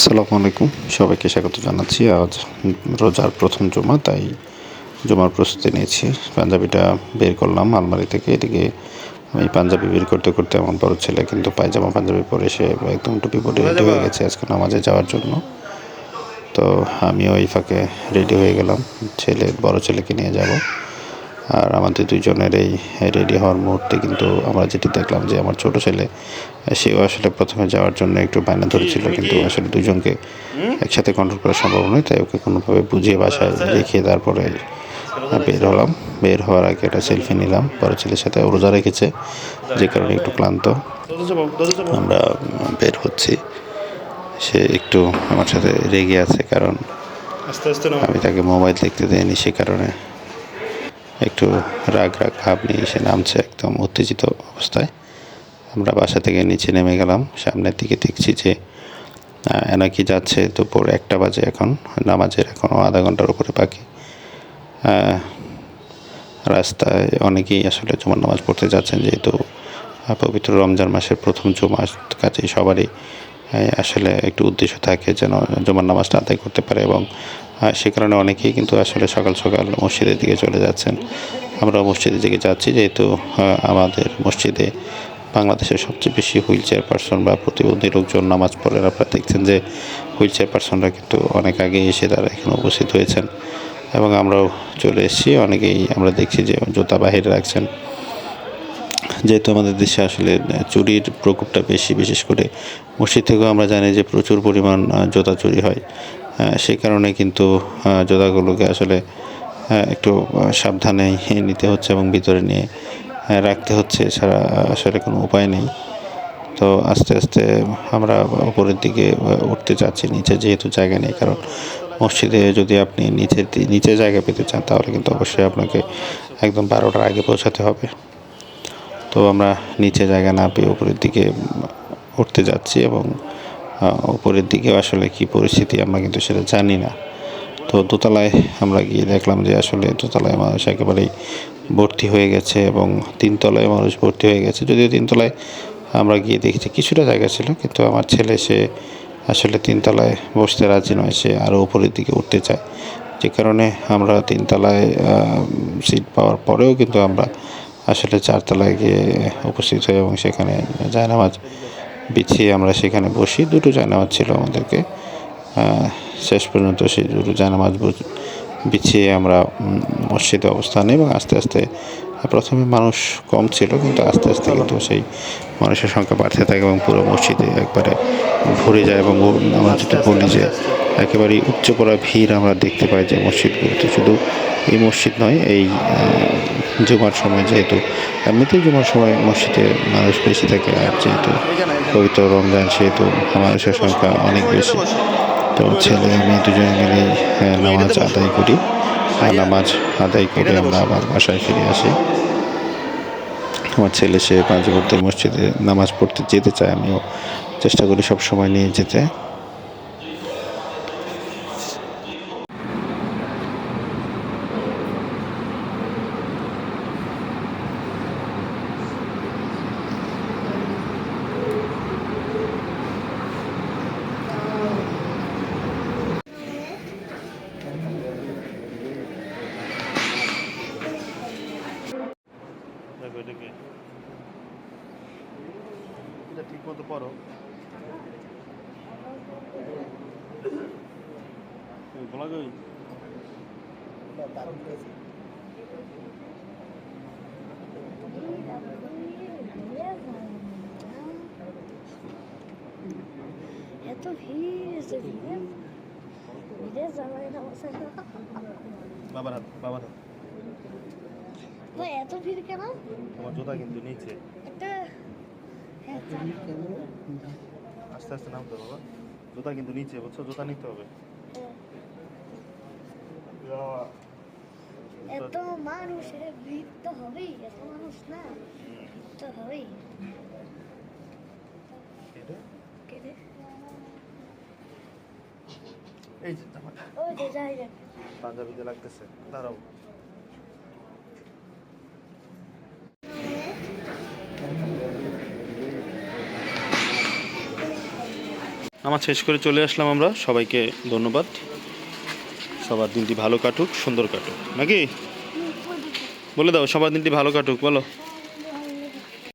আসসালামু আলাইকুম। সবাইকে স্বাগত জানাচ্ছি। আজ রোজার প্রথম জমা, তাই জমার প্রস্তুতি নিয়েছি। পাঞ্জাবিটা বের করলাম আলমারি থেকে। এদিকে আমি পাঞ্জাবি বের করতে করতে আমার বড় ছেলে কিন্তু পায়জামা পাঞ্জাবি পরে সে একদম টুপি পরে রেডি হয়ে গেছে আজকে নামাজে যাওয়ার জন্য। তো আমিও এই ফাঁকে রেডি হয়ে গেলাম। ছেলে, বড় ছেলেকে নিয়ে যাব। আর আমাদের দুজনের এই রেডি হওয়ার মুহূর্তে কিন্তু আমরা যেটি দেখলাম যে আমার ছোট ছেলে, সেও আসলে প্রথমে যাওয়ার জন্য একটু বায়না ধরেছিল কিন্তু আসলে দুজনকে একসাথে কন্ট্রোল করা সম্ভব নয়, তাই ওকে কোনোভাবে বুঝিয়ে বাসায় রেখে তারপরে বের হলাম। বের হওয়ার আগে একটা সেলফি নিলাম, বড় ছেলের সাথে রোজা রেখেছে, যে কারণে একটু ক্লান্ত। আমরা বের হচ্ছি। সে একটু আমার সাথে রেগে আছে কারণ আমি তাকে মোবাইল দেখতে দেয়নি সে কারণে একটু রাগ রাগ ভাব নিয়ে এসে নামছে একদম উত্তেজিত অবস্থায়। আমরা বাসা থেকে নিচে নেমে গেলাম, সামনের দিকে দেখছি যে এনাকি যাচ্ছে দুপুর একটা বাজে এখন, নামাজের এখনও আধা ঘণ্টার উপরে বাকি। রাস্তায় অনেকেই আসলে জুমার নামাজ পড়তে যাচ্ছেন, যেহেতু পবিত্র রমজান মাসের প্রথম জুমা কাজেই সবারই আসলে একটু উদ্দেশ্য থাকে যেন জুমার নামাজটা আদায় করতে পারে এবং সে কারণে অনেকেই কিন্তু আসলে সকাল সকাল মসজিদের দিকে চলে যাচ্ছেন। আমরা মসজিদের দিকে যাচ্ছি যেহেতু আমাদের মসজিদে বাংলাদেশের সবচেয়ে বেশি হুইল চেয়ার পার্সন বা প্রতিবন্ধী লোকজন নামাজ পড়েন। আপনারা দেখছেন যে হুইল চেয়ার পার্সনরা কিন্তু অনেক আগে এসে তারা এখানে উপস্থিত হয়েছেন। এবং আমরাও চলে এসেছি। অনেকেই আমরা দেখছি যে জুতা বাহিরে রাখছেন। যেহেতু আমাদের দেশে আসলে চুরির প্রকোপটা বেশি, বিশেষ করে মসজিদ থেকেও আমরা জানি যে প্রচুর পরিমাণ জুতা চুরি হয়। সেই কারণে কিন্তু জুতাগুলোকে আসলে একটু সাবধানে নিতে হচ্ছে এবং ভিতরে নিয়ে রাখতে হচ্ছে। এছাড়া আসলে কোনো উপায় নেই। তো আস্তে আস্তে আমরা উপরের দিকে উঠতে চাচ্ছি। নিচে যেহেতু জায়গা নেই, কারণ মসজিদে যদি আপনি নিচের নিচে জায়গা পেতে চান, তাহলে কিন্তু অবশ্যই আপনাকে একদম বারোটার আগে পৌঁছাতে হবে। তো আমরা নিচে জায়গা না পেয়ে উপরের দিকে উঠতে যাচ্ছি এবং উপরের দিকে আসলে কি পরিস্থিতি আমরা কিন্তু সেটা জানি না। তো দোতলায় আমরা গিয়ে দেখলাম যে আসলে দোতলায় মানুষ একেবারেই ভর্তি হয়ে গেছে এবং তিনতলায় মানুষ ভর্তি হয়ে গেছে। যদিও তিনতলায় আমরা গিয়ে দেখেছি কিছুটা জায়গা ছিল, কিন্তু আমার ছেলে সে আসলে তিনতলায় বসতে রাজি নয়, সে আরও উপরের দিকে উঠতে চায়। যে কারণে আমরা তিনতলায় সিট পাওয়ার পরেও কিন্তু আমরা আসলে চারতলায় গিয়ে উপস্থিত হই এবং সেখানে জায়নামাজ বিছিয়ে আমরা সেখানে বসি। দুটো জায়নামাজ ছিল আমাদেরকে। শেষ পর্যন্ত সেই দুটো জায়নামাজ বিছিয়ে আমরা মসজিদে অবস্থান এবং আস্তে আস্তে প্রথমে মানুষ কম ছিল কিন্তু আস্তে আস্তে কিন্তু সেই মানুষের সংখ্যা বাড়তে থাকে এবং পুরো মসজিদে একবারে ভরে যায় এবং আমরা যেটা বলি যে একেবারেই উচ্চ পড়া ভিড় আমরা দেখতে পাই যে মসজিদগুলোতে। শুধু এই মসজিদ নয় এই জুমার সময় যেহেতু এমনিতেই জুমার সময় মসজিদে মানুষ বেশি থাকে আর যেহেতু পবিত্র রমজান সেহেতু মানুষের সংখ্যা অনেক বেশি। তো ছেলে আমি দুজনে আহ, নামাজ আদায় করি। নামাজ আদায় করে আমরা আবার বাসায় ফিরে আসি। আমার ছেলে সে পাঁচ ভক্তের মসজিদে নামাজ পড়তে যেতে চায় আমিও চেষ্টা করি সব সময় নিয়ে যেতে। দেখো এটা কি এটা ঠিক মতো পড়ো বলা গই এত ভিড় বাবার হাত বাবার হাত। তো এত ভিড় কেন? তোমার জুতা কিন্তু নিচে। একটা হ্যাঁ, আস্তে আস্তে নামতে বাবা। জুতা কিন্তু নিচে বুঝছ? জুতা নিতে হবে। এত মানুষ ভিড় তো হবেই এত মানুষ না ভিড় তো হবেই। এই যে জামা। ওই যে যাই যাক পাঞ্জাবিতে লাগতেছে। দাঁড়াও। আমার শেষ করে চলে আসলাম আমরা। সবাইকে ধন্যবাদ। সবার দিনটি ভালো কাটুক, সুন্দর কাটুক। নাকি? বলে দাও, সবার দিনটি ভালো কাটুক, বলো।